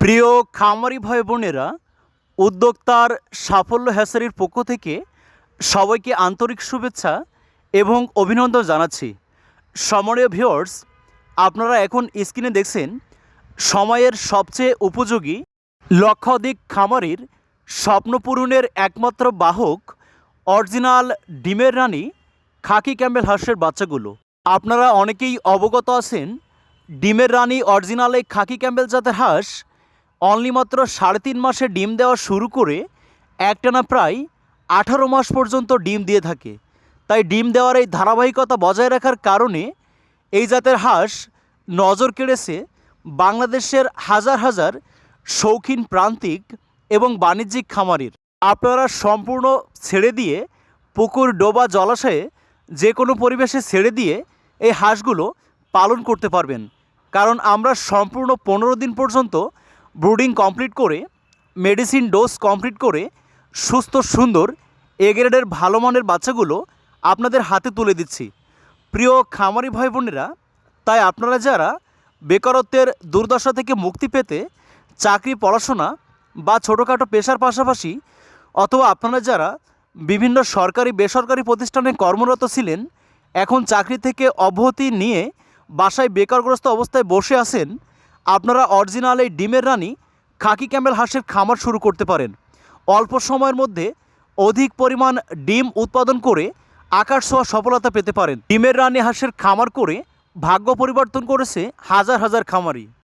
প্রিয় খামারি ভাই বোনেরা, উদ্যোক্তার সাফল্য হ্যাসারির পক্ষ থেকে সবাইকে আন্তরিক শুভেচ্ছা এবং অভিনন্দন জানাচ্ছি। সমরীয় ভিওর্স আপনারা এখন স্ক্রিনে দেখছেন সময়ের সবচেয়ে উপযোগী, লক্ষাধিক খামারির স্বপ্নপূরণের একমাত্র বাহক, অরিজিনাল ডিমের রানী খাকি ক্যাম্বেল হাঁসের বাচ্চাগুলো। আপনারা অনেকেই অবগত আছেন, ডিমের রানী অরিজিনাল খাকি ক্যাম্বেল জাতের হাঁস অনলি মাত্র সাড়ে তিন মাসে ডিম দেওয়া শুরু করে একটানা প্রায় আঠারো মাস পর্যন্ত ডিম দিয়ে থাকে। তাই ডিম দেওয়ার এই ধারাবাহিকতা বজায় রাখার কারণে এই জাতের হাঁস নজর কেড়েছে বাংলাদেশের হাজার হাজার শৌখিন প্রান্তিক এবং বাণিজ্যিক খামারির। আপনারা সম্পূর্ণ ছেড়ে দিয়ে পুকুর, ডোবা, জলাশয়ে যে কোনো পরিবেশে ছেড়ে দিয়ে এই হাঁসগুলো পালন করতে পারবেন। কারণ আমরা সম্পূর্ণ পনেরো দিন পর্যন্ত ব্রুডিং কমপ্লিট করে, মেডিসিন ডোজ কমপ্লিট করে, সুস্থ, সুন্দর, এ গ্রেডের ভালো মানের বাচ্চাগুলো আপনাদের হাতে তুলে দিচ্ছি। প্রিয় খামারি ভাই বোনেরা, তাই আপনারা যারা বেকারত্বের দুর্দশা থেকে মুক্তি পেতে চাকরি, পড়াশোনা বা ছোটোখাটো পেশার পাশাপাশি অথবা আপনারা যারা বিভিন্ন সরকারি, বেসরকারি প্রতিষ্ঠানে কর্মরত ছিলেন, এখন চাকরি থেকে অব্যাহতি নিয়ে বাসায় বেকারগ্রস্ত অবস্থায় বসে আছেন আপনারা অরিজিনাল এই ডিমের রানী খাকি ক্যামেল হাঁসের খামার শুরু করতে পারেন। অল্প সময়ের মধ্যে অধিক পরিমাণ ডিম উৎপাদন করে আকাশ ছোঁয়া সফলতা পেতে পারেন। ডিমের রানী হাঁসের খামার করে ভাগ্য পরিবর্তন করেছে হাজার হাজার খামারি।